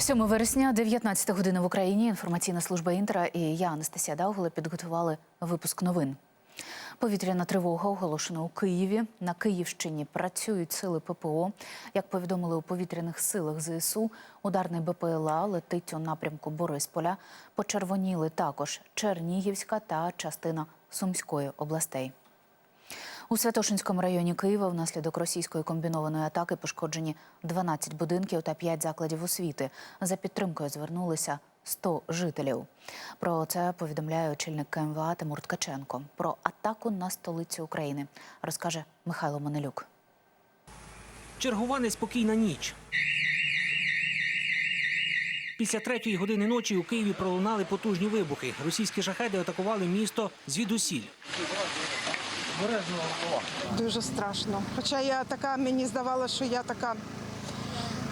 7 вересня, 19 година в Україні. Інформаційна служба Інтера і я, Анастасія Даугула, підготували випуск новин. Повітряна тривога оголошена у Києві. На Київщині працюють сили ППО. Як повідомили у повітряних силах ЗСУ, ударний БПЛА летить у напрямку Борисполя. Почервоніли також Чернігівська та частина Сумської областей. У Святошинському районі Києва внаслідок російської комбінованої атаки пошкоджені 12 будинків та 5 закладів освіти. За підтримкою звернулися 100 жителів. Про це повідомляє очільник КМВА Тимур Ткаченко. Про атаку на столицю України розкаже Михайло Манелюк. Чергова неспокійна ніч. Після третьої години ночі у Києві пролунали потужні вибухи. Російські шахеди атакували місто звідусіль. Дуже страшно. Хоча я така, мені здавалося, що я така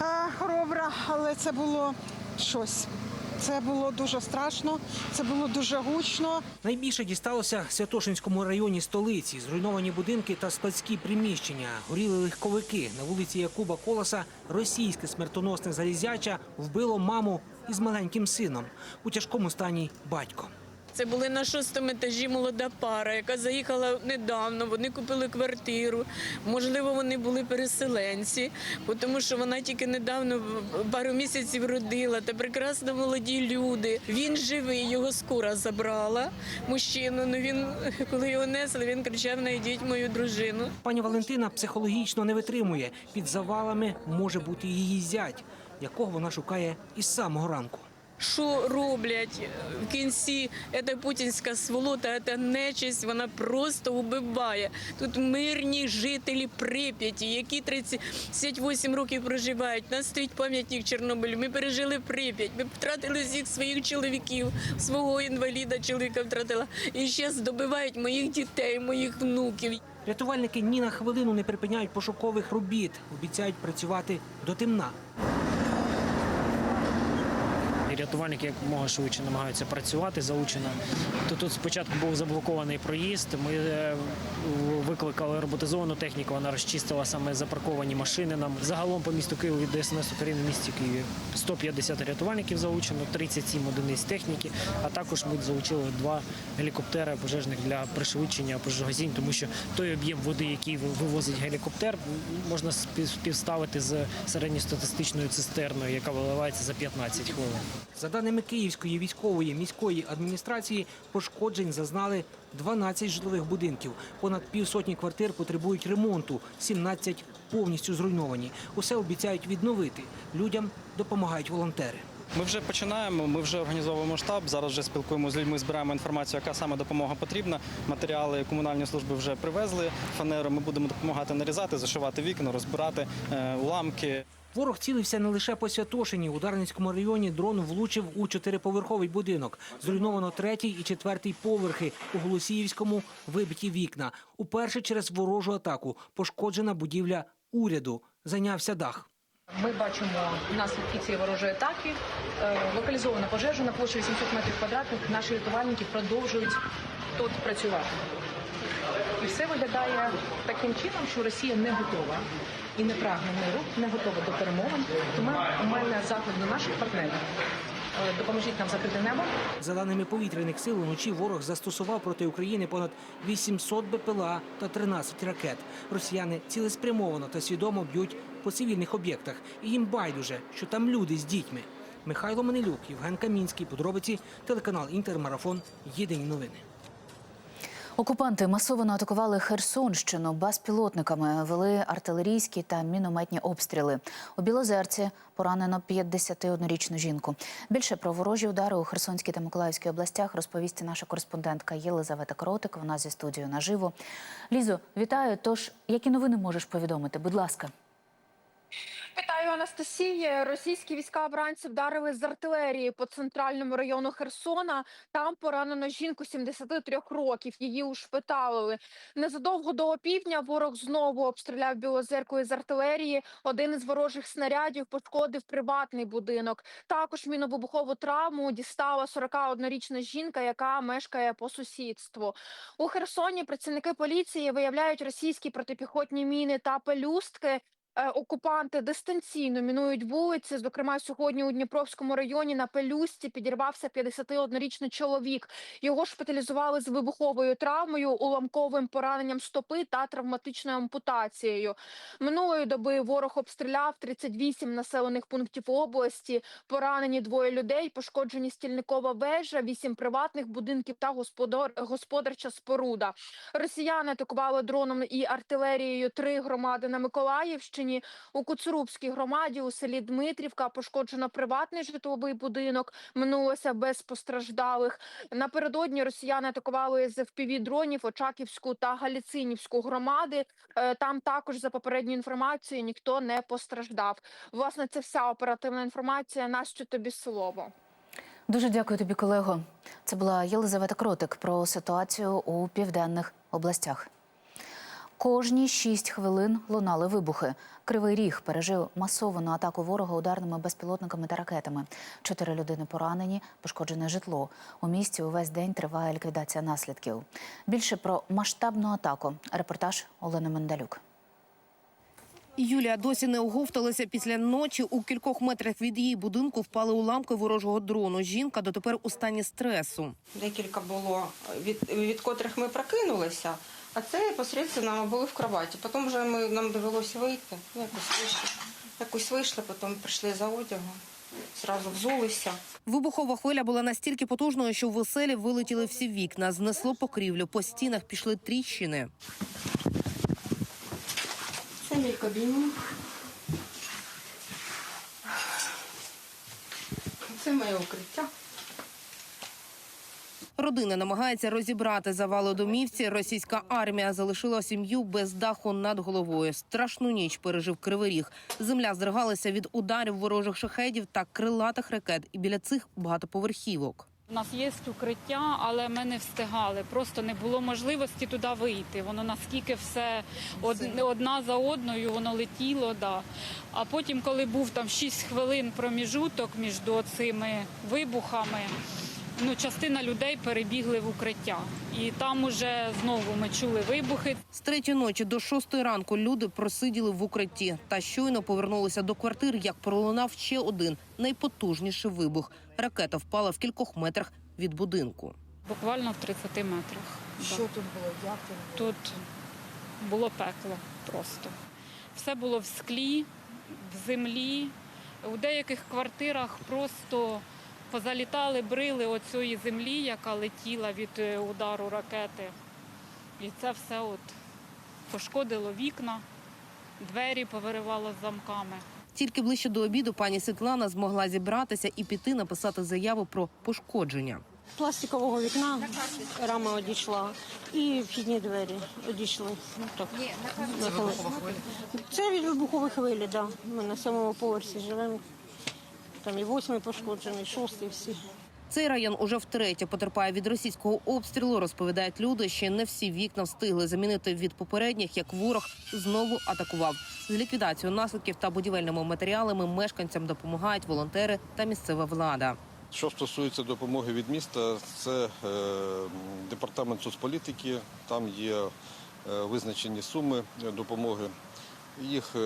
а, хоробра, але це було щось. Це було дуже страшно, це було дуже гучно. Найбільше дісталося Святошинському районі столиці. Зруйновані будинки та складські приміщення. Горіли легковики. На вулиці Якуба Колоса російське смертоносне залізяча вбило маму із маленьким сином. У тяжкому стані батько. Це були на шостому етажі молода пара, яка заїхала недавно. Вони купили квартиру. Можливо, вони були переселенці, тому що вона тільки недавно пару місяців родила. Та прекрасно молоді люди. Він живий, його скора забрала. Мужчину. Ну він коли його несли, він кричав: найдіть мою дружину. Пані Валентина психологічно не витримує. Під завалами може бути її зять, якого вона шукає із самого ранку. Що роблять в кінці ця путінська сволота, ця нечисть, вона просто убиває. Тут мирні жителі Прип'яті, які 38 років проживають. У нас стоїть пам'ятник Чорнобилю. Ми пережили Прип'ять, ми втратили всіх своїх чоловіків, свого інваліда чоловіка втратила. І зараз добивають моїх дітей, моїх внуків. Рятувальники ні на хвилину не припиняють пошукових робіт. Обіцяють працювати до темна. Рятувальники якомога швидше намагаються працювати залучено. То тут спочатку був заблокований проїзд. Ми е, викликали роботизовану техніку. Вона розчистила саме запарковані машини. Нам загалом по місту Києву від ДСНС України в місті Києві 150 рятувальників залучено, 37 одиниць техніки. А також ми залучили два гелікоптери пожежних для пришвидшення пожежогасінь, тому що той об'єм води, який вивозить гелікоптер, можна спів- співставити з середньостатистичною цистерною, яка виливається за 15 хвилин. За даними Київської військової міської адміністрації, пошкоджень зазнали 12 житлових будинків. Понад півсотні квартир потребують ремонту, 17 повністю зруйновані. Усе обіцяють відновити. Людям допомагають волонтери. Ми вже починаємо. Ми вже організовуємо штаб. Зараз вже спілкуємося з людьми, збираємо інформацію, яка саме допомога потрібна. Матеріали комунальні служби вже привезли. Фанеру ми будемо допомагати нарізати, зашивати вікна, розбирати е, уламки. Ворог цілився не лише по Святошині. У Дарницькому районі дрон влучив у чотириповерховий будинок. Зруйновано третій і четвертий поверхи. У Голосіївському вибиті вікна. Уперше через ворожу атаку пошкоджена будівля уряду. Зайнявся дах. Ми бачимо наслідки цієї ворожої атаки. Е, Локалізована пожежа на площі 800 метрів квадратних. Наші рятувальники продовжують тут працювати. І все виглядає таким чином, що Росія не готова і не прагне миру, не готова до перемовин. Тому у мене заклик до наших партнерів. Е, Допоможіть нам закрити небо. За даними повітряних сил, уночі ворог застосував проти України понад 800 БПЛА та 13 ракет. Росіяни цілеспрямовано та свідомо б'ють по цивільних об'єктах. І їм байдуже, що там люди з дітьми. Михайло Манилюк, Євген Камінський, подробиці, телеканал Інтермарафон. Єдині новини. Окупанти масово атакували Херсонщину безпілотниками, вели артилерійські та мінометні обстріли. У Білозерці поранено 51-річну жінку. Більше про ворожі удари у Херсонській та Миколаївській областях розповість наша кореспондентка Єлизавета Коротик. Вона зі студією наживо. Лізо, вітаю. Тож, які новини можеш повідомити? Будь ласка. Вітаю, Анастасія. Російські війська вранці вдарили з артилерії по центральному району Херсона. Там поранено жінку 73 років. Її ушпиталили. Незадовго до опівдня ворог знову обстріляв Білозерку із артилерії. Один із ворожих снарядів пошкодив приватний будинок. Також міновибухову травму дістала 41-річна жінка, яка мешкає по сусідству. У Херсоні працівники поліції виявляють російські протипіхотні міни та пелюстки. Е, окупанти дистанційно мінують вулиці. Зокрема, сьогодні у Дніпровському районі на Пелюсті підірвався 51-річний чоловік. Його шпиталізували з вибуховою травмою, уламковим пораненням стопи та травматичною ампутацією. Минулої доби ворог обстріляв 38 населених пунктів області. Поранені двоє людей, пошкоджені стільникова вежа, вісім приватних будинків та господар... господарча споруда. Росіяни атакували дроном і артилерією три громади на Миколаївщині. У Куцурубській громаді у селі Дмитрівка пошкоджено приватний житловий будинок. Минулося без постраждалих. Напередодні росіяни атакували з fpv дронів Очаківську та Галіцинівську громади. Е, Там також за попередньою інформацією ніхто не постраждав. Власне, це вся оперативна інформація. Настю тобі слово. Дуже дякую тобі, колего. Це була Єлизавета Кротик про ситуацію у південних областях. Кожні шість хвилин лунали вибухи. Кривий ріг пережив масовану атаку ворога ударними безпілотниками та ракетами. Чотири людини поранені, пошкоджене житло. У місті увесь день триває ліквідація наслідків. Більше про масштабну атаку. Репортаж Олени Мендалюк. Юлія досі не оговталася після ночі. У кількох метрах від її будинку впали уламки ворожого дрону. Жінка дотепер у стані стресу. Декілька було, від, від котрих ми прокинулися, а це посередньо були в кроваті. Потім вже ми, нам довелося вийти. Ну, якось вийшли. Якось вийшли, потім прийшли за одягом, зразу взулися. Вибухова хвиля була настільки потужною, що в оселі вилетіли всі вікна, знесло покрівлю, по стінах пішли тріщини. Це мій кабінет. Це моє укриття. Родина намагається розібрати завал у домівці. Російська армія залишила сім'ю без даху над головою. Страшну ніч пережив кривий ріг. Земля здригалася від ударів ворожих шахедів та крилатих ракет. І біля цих багатоповерхівок. У нас є укриття, але ми не встигали. Просто не було можливості туди вийти. Воно наскільки все од- одна за одною, воно летіло. Да. А потім, коли був там 6 хвилин проміжуток між цими вибухами, ну, частина людей перебігли в укриття. І там уже знову ми чули вибухи. З третьої ночі до шостої ранку люди просиділи в укритті та щойно повернулися до квартир, як пролунав ще один найпотужніший вибух. Ракета впала в кількох метрах від будинку. Буквально в 30 метрах. Що тут було? Як тут було пекло просто. Все було в склі, в землі. У деяких квартирах просто позалітали брили оцієї землі, яка летіла від е, удару ракети. І це все от пошкодило вікна, двері повиривало з замками. Тільки ближче до обіду пані Світлана змогла зібратися і піти написати заяву про пошкодження. пластикового вікна рама одійшла і вхідні двері одійшли. Ну, так. Це від вибухової хвилі, да. Ми на сьомому поверсі живемо. Там і восьмий пошкоджений, і шостий всі. Цей район уже втретє потерпає від російського обстрілу. Розповідають люди, ще не всі вікна встигли замінити від попередніх, як ворог знову атакував. З ліквідацією наслідків та будівельними матеріалами мешканцям допомагають волонтери та місцева влада. Що стосується допомоги від міста, це е, департамент соцполітики. Там є е, визначені суми допомоги. Їх е,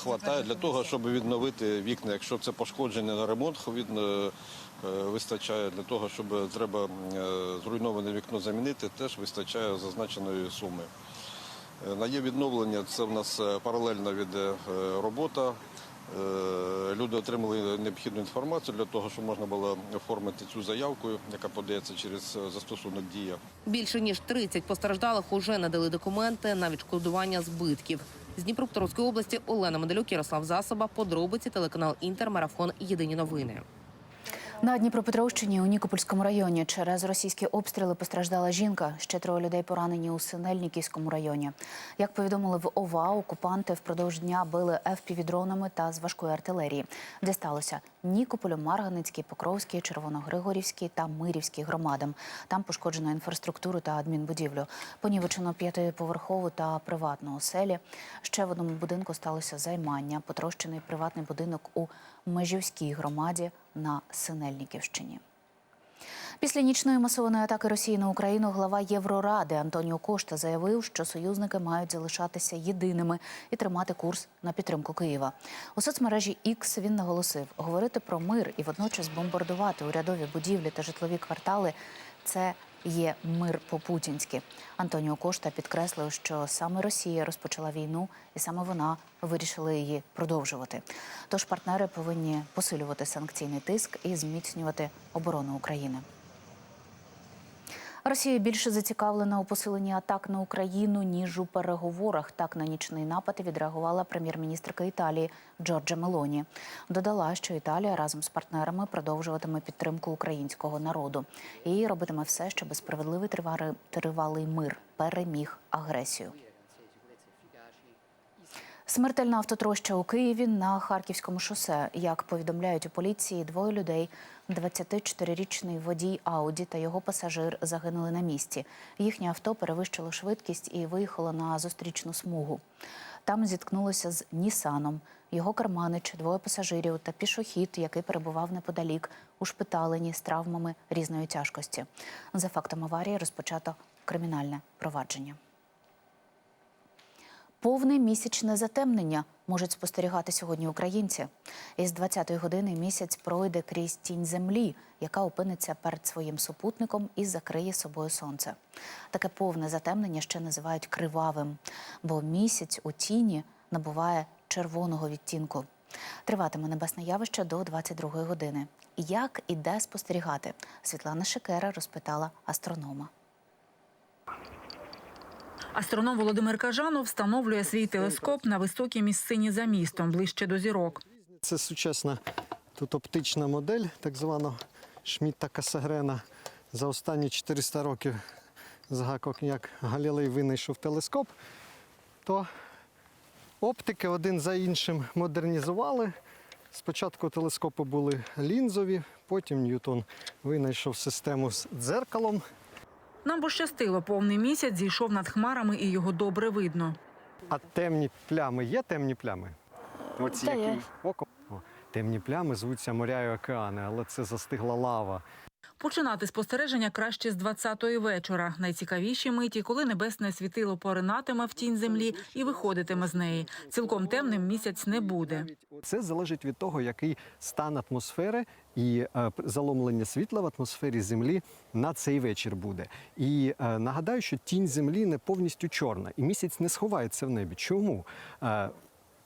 хватає для того, щоб відновити вікна. Якщо це пошкодження на ремонт, від, е, е, вистачає для того, щоб треба е, зруйноване вікно замінити, теж вистачає зазначеної суми. На є відновлення це в нас паралельно від робота. Люди отримали необхідну інформацію для того, щоб можна було оформити цю заявку, яка подається через застосунок дія. Більше ніж 30 постраждалих уже надали документи на відшкодування збитків. З Дніпропетровської області Олена Медалюк, Ярослав Засоба. Подробиці телеканал Інтер. Марафон. Єдині новини. На Дніпропетровщині у Нікопольському районі через російські обстріли постраждала жінка. Ще троє людей поранені у Синельниківському районі. Як повідомили в ОВА, окупанти впродовж дня били ФПВ-дронами та з важкої артилерії. Де сталося Нікополю, Марганицький, Покровський, Червоногригорівський та Мирівський громадам. Там пошкоджено інфраструктуру та адмінбудівлю. Понівечено п'ятиповерхову та приватну оселі. Ще в одному будинку сталося займання. Потрощений приватний будинок у Межівській громаді на Синельниківщині. Після нічної масованої атаки Росії на Україну глава Євроради Антоніо Кошта заявив, що союзники мають залишатися єдиними і тримати курс на підтримку Києва. У соцмережі X він наголосив, говорити про мир і водночас бомбардувати урядові будівлі та житлові квартали це є мир по-путінськи. Антоніо Кошта підкреслив, що саме Росія розпочала війну, і саме вона вирішила її продовжувати. Тож партнери повинні посилювати санкційний тиск і зміцнювати оборону України. Росія більше зацікавлена у посиленні атак на Україну ніж у переговорах. Так на нічний напад відреагувала прем'єр-міністрка Італії Джорджа Мелоні. Додала, що Італія разом з партнерами продовжуватиме підтримку українського народу і робитиме все, щоб справедливий тривалий мир переміг агресію. Смертельна автотроща у Києві на Харківському шосе. Як повідомляють у поліції, двоє людей, 24-річний водій Ауді та його пасажир загинули на місці. Їхнє авто перевищило швидкість і виїхало на зустрічну смугу. Там зіткнулося з Нісаном. Його керманич, двоє пасажирів та пішохід, який перебував неподалік, ушпиталені з травмами різної тяжкості. За фактом аварії розпочато кримінальне провадження. Повне місячне затемнення можуть спостерігати сьогодні українці. Із 20-ї години місяць пройде крізь тінь землі, яка опиниться перед своїм супутником і закриє собою сонце. Таке повне затемнення ще називають кривавим, бо місяць у тіні набуває червоного відтінку. Триватиме небесне явище до 22-ї години. Як і де спостерігати? Світлана Шикера розпитала астронома. Астроном Володимир Кажанов встановлює свій телескоп на високій місцині за містом, ближче до зірок. Це сучасна тут оптична модель, так звана Шмідта Касагрена. За останні 400 років згадок, як Галілей винайшов телескоп, то оптики один за іншим модернізували. Спочатку телескопи були лінзові, потім Ньютон винайшов систему з дзеркалом. Нам пощастило, повний місяць зійшов над хмарами і його добре видно. А темні плями є темні плями? Оці Та є. які оком. О, темні плями звуться моря і океани, але це застигла лава. Починати спостереження краще з 20-ї вечора. Найцікавіші миті, коли небесне світило поринатиме в тінь землі і виходитиме з неї. Цілком темним місяць не буде. Це залежить від того, який стан атмосфери і е, заломлення світла в атмосфері Землі на цей вечір буде. І е, нагадаю, що тінь Землі не повністю чорна, і місяць не сховається в небі. Чому? Е,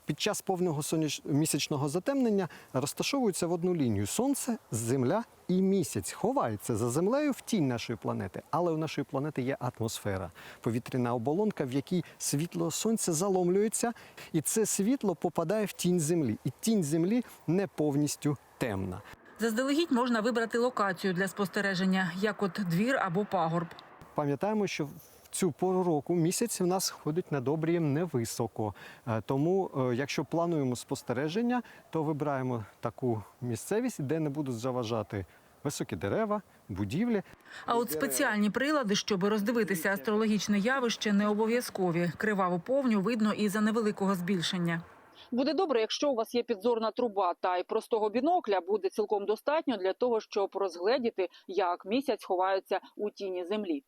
під час повного соняч... місячного затемнення розташовуються в одну лінію сонце, земля і місяць. Ховаються за землею в тінь нашої планети. Але у нашої планети є атмосфера, повітряна оболонка, в якій світло сонця заломлюється, і це світло попадає в тінь землі. І тінь землі не повністю темна. Заздалегідь можна вибрати локацію для спостереження, як от двір або пагорб. Пам'ятаємо, що в цю пору року місяць в нас ходить над обрієм невисоко. Е, Тому, е, якщо плануємо спостереження, то вибираємо таку місцевість, де не будуть заважати високі дерева, будівлі. А от спеціальні прилади, щоб роздивитися астрологічне явище, не обов'язкові. Криваву повню видно і за невеликого збільшення. Буде добре, якщо у вас є підзорна труба, та й простого бінокля буде цілком достатньо для того, щоб розгледіти, як місяць ховається у тіні землі.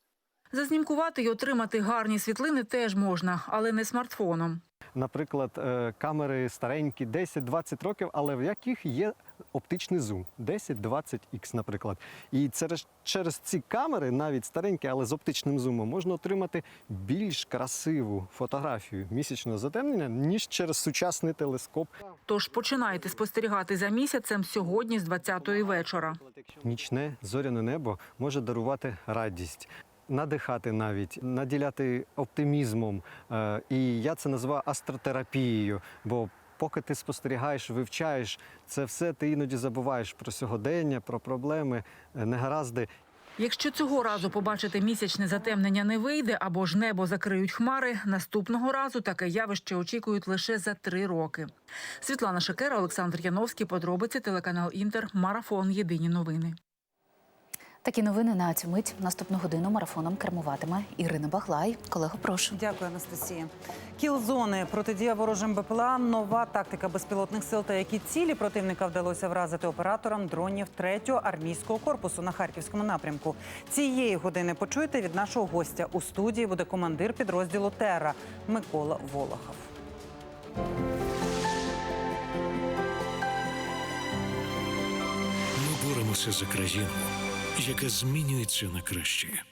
Зазнімкувати і отримати гарні світлини теж можна, але не смартфоном. Наприклад, е, камери старенькі, 10-20 років, але в яких є оптичний зум 10-20х, наприклад. І через, через ці камери, навіть старенькі, але з оптичним зумом, можна отримати більш красиву фотографію місячного затемнення, ніж через сучасний телескоп. Тож починайте спостерігати за місяцем сьогодні з 20-ї вечора. Нічне зоряне небо може дарувати радість. Надихати навіть, наділяти оптимізмом. Е, І я це називаю астротерапією. Бо поки ти спостерігаєш, вивчаєш це все, ти іноді забуваєш про сьогодення, про проблеми, е, негаразди. Якщо цього разу побачити місячне затемнення не вийде або ж небо закриють хмари, наступного разу таке явище очікують лише за три роки. Світлана Шекера, Олександр Яновський. Подробиці телеканал Інтер. Марафон. Єдині новини. Такі новини на цю мить. Наступну годину марафоном кермуватиме Ірина Баглай. Колего, прошу. Дякую, Анастасія. Кіл-зони, протидія ворожим БПЛА, нова тактика безпілотних сил та які цілі противника вдалося вразити операторам дронів 3-го армійського корпусу на харківському напрямку. Цієї години почуєте від нашого гостя у студії буде командир підрозділу Тера Микола Волохов. Ми боремося за країну, яка змінюється на краще.